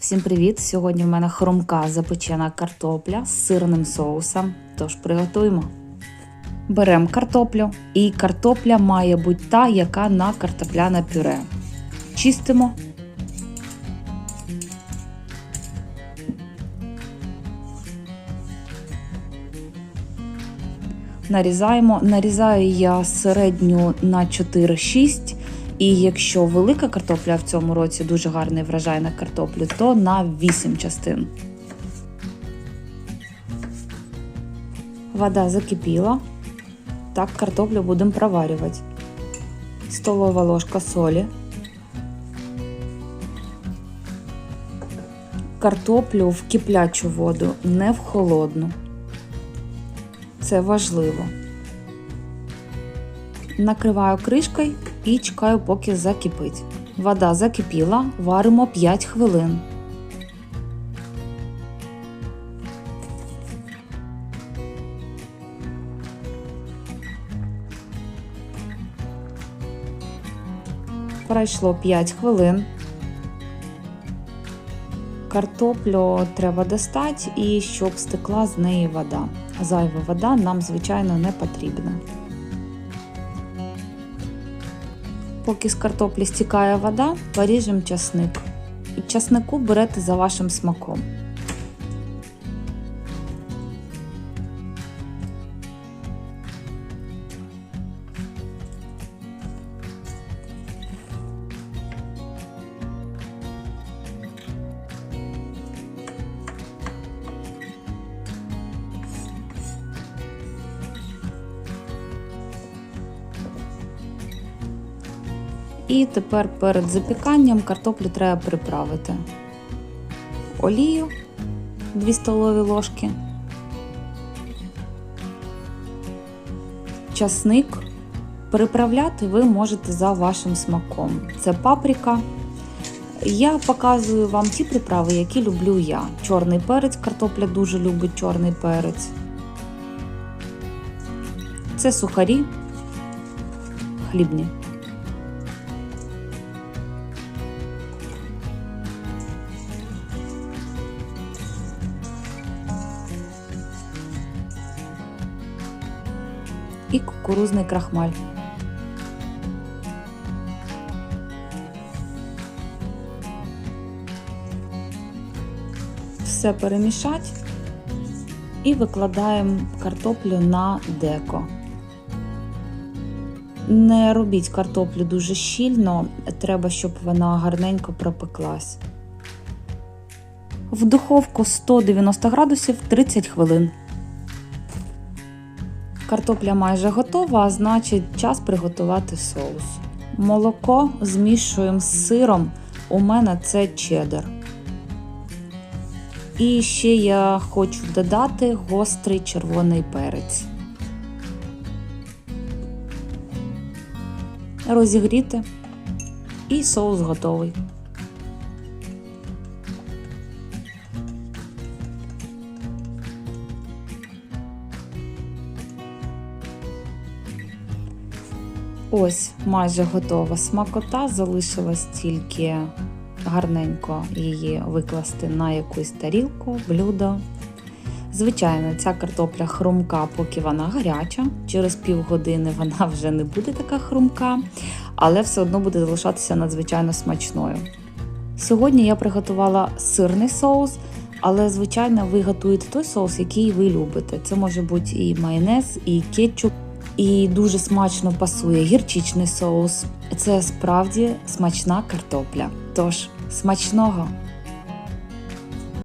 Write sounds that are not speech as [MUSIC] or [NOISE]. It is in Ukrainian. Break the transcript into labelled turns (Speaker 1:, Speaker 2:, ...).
Speaker 1: Всім привіт! Сьогодні в мене хрумка запечена картопля з сирним соусом. Тож приготуємо. Беремо картоплю, і картопля має бути та, яка на картопляне пюре. Чистимо. Нарізаємо. Нарізаю я середню на 4-6. І якщо велика картопля в цьому році дуже гарний врожай на картоплю, то на 8 частин. Вода закипіла. Так картоплю будемо проварювати. Столова ложка солі. Картоплю в киплячу воду, не в холодну. Це важливо. Накриваю кришкою і чекаю, поки закипить. Вода закипіла, варимо 5 хвилин. Пройшло 5 хвилин. Картоплю треба достати і щоб стекла з неї вода. Зайва вода нам, звичайно, не потрібна. Поки з картоплі стікає вода, поріжемо часник. І часнику берете за вашим смаком. І тепер перед запіканням картоплю треба приправити олію 2 столові ложки, часник. Приправляти ви можете за вашим смаком. Це паприка. Я показую вам ті приправи, які люблю я. Чорний перець, картопля дуже любить чорний перець. Це сухарі хлібні. І кукурузний крахмаль. Все перемішати і викладаємо картоплю на деко. Не робіть картоплю дуже щільно, треба, щоб вона гарненько пропеклась. В духовку 190 градусів 30 хвилин. Картопля майже готова, а значить час приготувати соус. Молоко змішуємо з сиром. У мене це чеддер. І ще я хочу додати гострий червоний перець. Розігріти. І соус готовий. Ось майже готова смакота, залишилось тільки гарненько її викласти на якусь тарілку, блюдо. Звичайно, ця картопля хрумка, поки вона гаряча. Через півгодини вона [LAUGHS] вже не буде така хрумка, але все одно буде залишатися надзвичайно смачною. Сьогодні я приготувала сирний соус, але, звичайно, ви готуєте той соус, який ви любите. Це може бути і майонез, і кетчуп. І дуже смачно пасує гірчичний соус. Це справді смачна картопля. Тож, смачного!